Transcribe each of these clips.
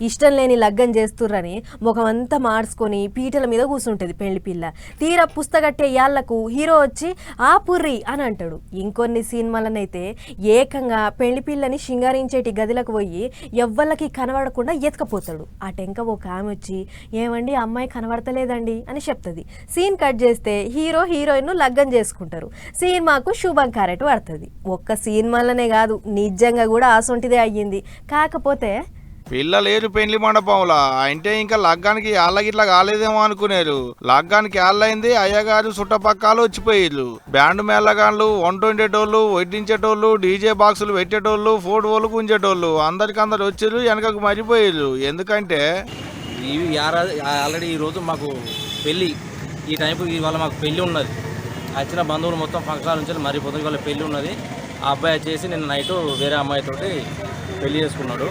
ఇష్టం లేని లగ్గం చేస్తుర్రని ముఖం అంతా మార్చుకొని పీటల మీద కూర్చుంటుంది పెళ్ళి పిల్ల. తీర పుస్తకట్టే యాళ్ళకు హీరో వచ్చి ఆ పుర్రి అని అంటాడు. ఇంకొన్ని సినిమాలనైతే ఏకంగా పెళ్ళి పిల్లని శృంగారించేటి గదిలకు పోయి ఎవ్వళ్ళకి కనబడకుండా ఎతకపోతాడు ఆ టెంక ఒక ఆమె వచ్చి ఏమండి అమ్మాయి కనబడతలేదండి అని చెప్తుంది. సీన్ కట్ చేస్తే హీరో హీరోయిన్ లగ్గం చేసుకుంటారు. సినిమాకు శుభం కారెట్ పడుతుంది. ఒక్క సినిమాలనే కాదు నిజంగా కూడా ఆసొంటిదే అయ్యింది. కాకపోతే పిల్ల లేరు పెండ్లి మండపంలా? అంటే ఇంకా లగ్గానికి అల్లగిట్లా కాలేదేమో అనుకునేరు. లగ్గానికి అల్లయింది అయ్యగారు చుట్టపక్కలు వచ్చిపోయారు బ్యాండ్ మేళగాళ్ళు వంట వండేటోళ్ళు వడ్డించేటోళ్ళు డీజే బాక్సులు పెట్టేటోళ్ళు ఫోటోలు గుంజేటోళ్ళు అందరికందరు వచ్చారు వెనకకు మరిపోయారు ఎందుకంటే ఇవి ఆల్రెడీ ఈరోజు మాకు పెళ్ళి. ఈ టైంకి ఇవాళ మాకు పెళ్ళి ఉన్నది. వచ్చిన బంధువులు మొత్తం ఫంక్షన్ నుంచి మరి ఇవాళ పెళ్ళి ఉన్నది. ఆ అబ్బాయి వచ్చేసి నిన్న నైట్ వేరే అమ్మాయితోటి పెళ్ళి చేసుకున్నాడు.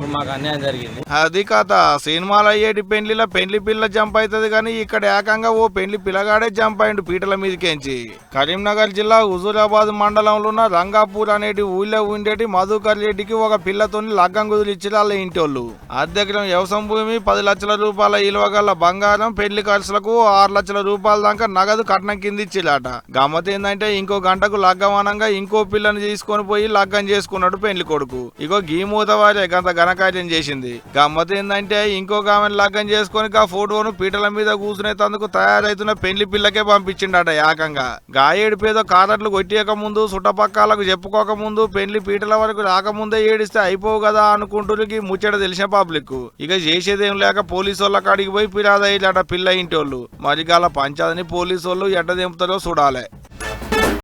ఇప్పుడు మాకు అన్యాయం జరిగింది. అది కథ సినిమాలు అయ్యేటి పెళ్ళిలో పెండ్లి పిల్ల జంప్ అవుతుంది కానీ ఇక్కడ ఏకంగా ఓ పెండ్లి పిల్లగాడే జంప్ అయిండు పీటల మీదకేంచి. కరీంనగర్ జిల్లా హుజూరాబాద్ మండలంలో ఉన్న రంగాపూర్ అనేటి ఊళ్ళో ఉండేటి మధుకర్ రెడ్డికి ఒక పిల్లతోని లగ్గం కుదిరిచ్చి వాళ్ళ ఇంటి వాళ్ళు అధ్యక్షం వ్యవసాయం భూమి పది లక్షల రూపాయల ఇలువ గల బంగారం పెళ్ళి ఖర్చులకు ఆరు లక్షల రూపాయల దాకా నగదు కట్నం కింద ఇచ్చిలాట గమ్మత్ ఏంటంటే ఇంకో గంటకు లగ్గం అనగా ఇంకో పిల్లని తీసుకొని పోయి లగ్గం చేసుకున్నాడు పెళ్ళి కొడుకు. ఇగో గీ మూత వారే గంత ఘనకార్యం చేసింది. గమ్మత ఏంటంటే ఇంకొక ఆమెను లగ్గం చేసుకొని ఆ ఫోటోను పీటల మీద కూర్చునేందుకు తయారైతున్న పెళ్ళి పిల్లకే పంపించిండట ఏకంగా. గాయేడు పేద కాదట్లు కొట్టియక ముందు చుట్టపక్కలకు చెప్పుకోక ముందు పెళ్ళి పీటల వరకు రాకముందే ఏడిస్తే అయిపోవు కదా అనుకుంటురికి ముచ్చట తెలిసిన పబ్లిక్ ఇక చేసేదేం లేక పోలీసు వాళ్ళ కాడికి పోయి ఫిర్యాదు అయ్యాట పిల్ల ఇంటి వాళ్ళు మరి గల పంచాదని పోలీసు వాళ్ళు ఎట్ట దింపుతారో చూడాలి.